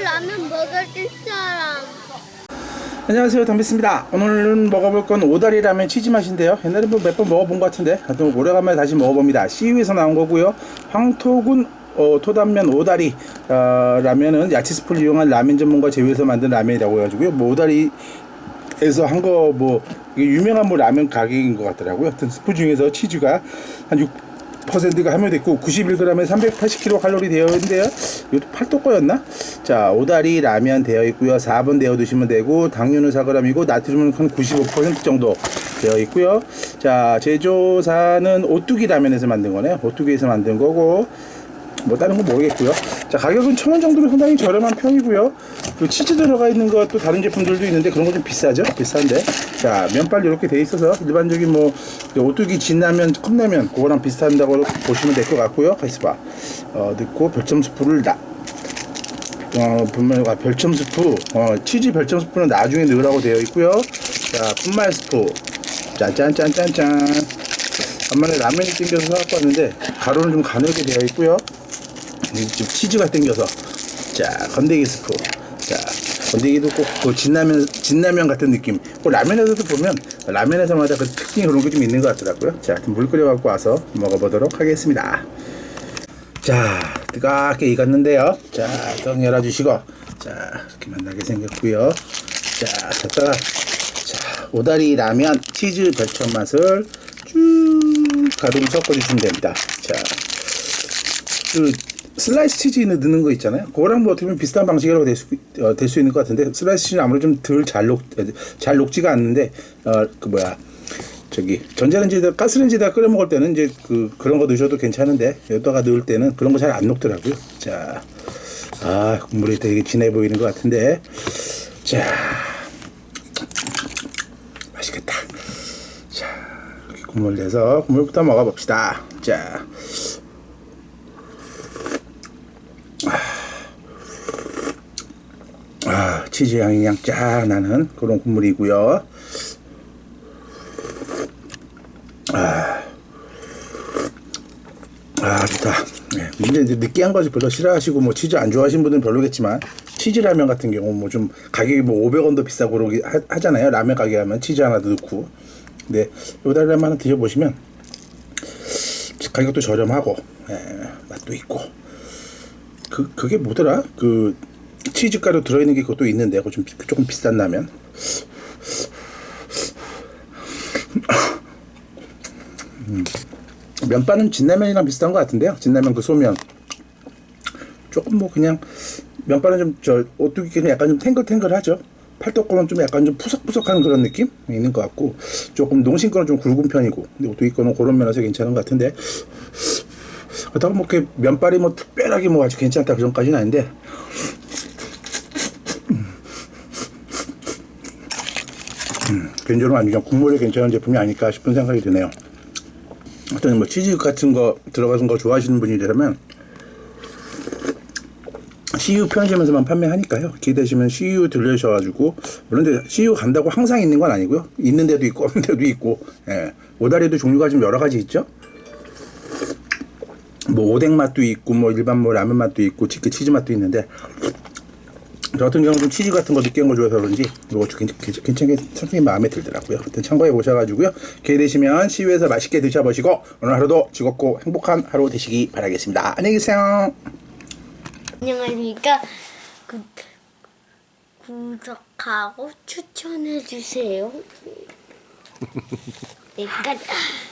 라면 먹을 사람. 안녕하세요 담비스입니다. 오늘은 먹어볼 건 오다리 라면 치즈 맛인데요. 옛날에 뭐 몇 번 먹어본 것 같은데 하여튼 오래간만에 다시 먹어봅니다. CU에서 나온 거고요. 황토군 어, 토단면 오다리 어, 라면은 야채 스프를 이용한 라면 전문가 제휴해서 만든 라면이라고 해가지고요. 뭐 오다리에서 한 거 뭐 유명한 뭐 라면 가게인 것 같더라고요. 하여튼 스프 중에서 치즈가 한 6, 퍼센트가 함유됐고 91g에 380kcal 칼로리 되어 있는데요. 이것도 팔도 거였나? 자, 오다리 라면 되어 있고요. 4번 데워 두시면 되고 당류는 4g이고 나트륨은 한 95% 정도 되어 있고요. 자, 제조사는 오뚜기 라면에서 만든 거네요. 오뚜기에서 만든 거고 뭐 다른 건 모르겠고요. 자 가격은 천 원 정도로 상당히 저렴한 편이고요. 그 치즈 들어가 있는 것도 다른 제품들도 있는데 그런 거좀 비싸죠? 비싼데. 자 면발 이렇게 돼 있어서 일반적인 뭐 오뚜기 진라면, 컵라면 그거랑 비슷한다고 보시면 될 것 같고요. 가있어봐. 어 넣고 별점 스프를 나. 어 분명 아, 별점 스프, 어 치즈 별점 스프는 나중에 넣으라고 되어 있고요. 자 분말 스프. 짠짠짠짠짠. 간만에 라면이 땡겨서 사갖고 왔는데 가루는 좀 가늘게 되어 있고요. 이 지금 치즈가 땡겨서. 자 건더기 스프. 자 건더기도 꼭 그 진라면 진라면 같은 느낌. 그 라면에서도 보면 라면에서마다 그 특징 그런 게 좀 있는 것 같더라고요. 자 그럼 물 끓여 갖고 와서 먹어보도록 하겠습니다. 자 뜨겁게 익었는데요. 자떡 열어주시고. 자 이렇게 만나게 생겼고요. 자 젓가락 자 오다리 라면 치즈 별천 맛을 쭉 가득 섞어주시면 됩니다. 자그 슬라이스 치즈 넣는 거 있잖아요. 그거랑 뭐 어떻게 보면 비슷한 방식으로 될 수, 어, 될 수 있는 것 같은데 슬라이스 치즈는 아무래도 좀 덜 잘 녹, 잘 녹지가 않는데 어, 그 뭐야 저기 전자레인지에다 가스레인지에다 끓여 먹을 때는 이제 그 그런 거 넣으셔도 괜찮은데 여기다가 넣을 때는 그런 거 잘 안 녹더라고요. 자, 아 국물이 되게 진해 보이는 것 같은데 자 맛있겠다. 자 이렇게 국물 내서 국물부터 먹어봅시다. 자. 치즈 향이 그냥 쫙 나는 그런 국물이고요. 아, 아 좋다. 네, 문제 이제 느끼한 거지 별로 싫어하시고 뭐 치즈 안 좋아하시는 분들은 별로겠지만 치즈 라면 같은 경우 뭐 좀 가격이 뭐 500원도 비싸고 그러기 하, 하잖아요. 라면 가게 하면 치즈 하나 넣고. 근데 요달 라면 드셔보시면 가격도 저렴하고 예, 맛도 있고 그 그게 뭐더라? 그 치즈 가루 들어있는 게 그것도 있는데 그거 좀 비- 조금 비싼 라면. 음, 면발은 진라면이랑 비슷한 것 같은데요. 진라면 그 소면 조금 뭐 그냥 면발은 좀 저 오뚜기는 약간 좀 탱글탱글하죠. 팔떡거는 좀 약간 좀 푸석푸석한 그런 느낌 있는 것 같고 조금 농심 거는 좀 굵은 편이고 근데 오뚜기 거는 그런 면에서 괜찮은 것 같은데 그렇다고 뭐 면발이 뭐 특별하게 뭐 아주 괜찮다 그 정도까지는 아닌데 개인적으로 아주 그냥 국물이 괜찮은 제품이 아닐까 싶은 생각이 드네요. 어떤 뭐 치즈 같은 거 들어가는 거 좋아하시는 분이라면 CU 편의점에서만 판매하니까요. 기대시면 CU 들려셔가지고 그런데 CU 간다고 항상 있는 건 아니고요. 있는 데도 있고 없는 데도 있고 예. 오다리도 종류가 좀 여러 가지 있죠. 뭐 오뎅 맛도 있고 뭐 일반 뭐 라면 맛도 있고 치즈 맛도 있는데 저 같은 경우는 좀 치즈 같은 거 느끼한 거 좋아해서 그런지 이거 괜찮- 괜찮게 상당히 마음에 들더라고요. 하여튼 참고해 보셔가지고요. 기회 되시면 시유에서 맛있게 드셔보시고 오늘 하루도 즐겁고 행복한 하루 되시기 바라겠습니다. 안녕히 계세요. 안녕하십니까. 구, 구독하고 추천해 주세요. 네, 끝.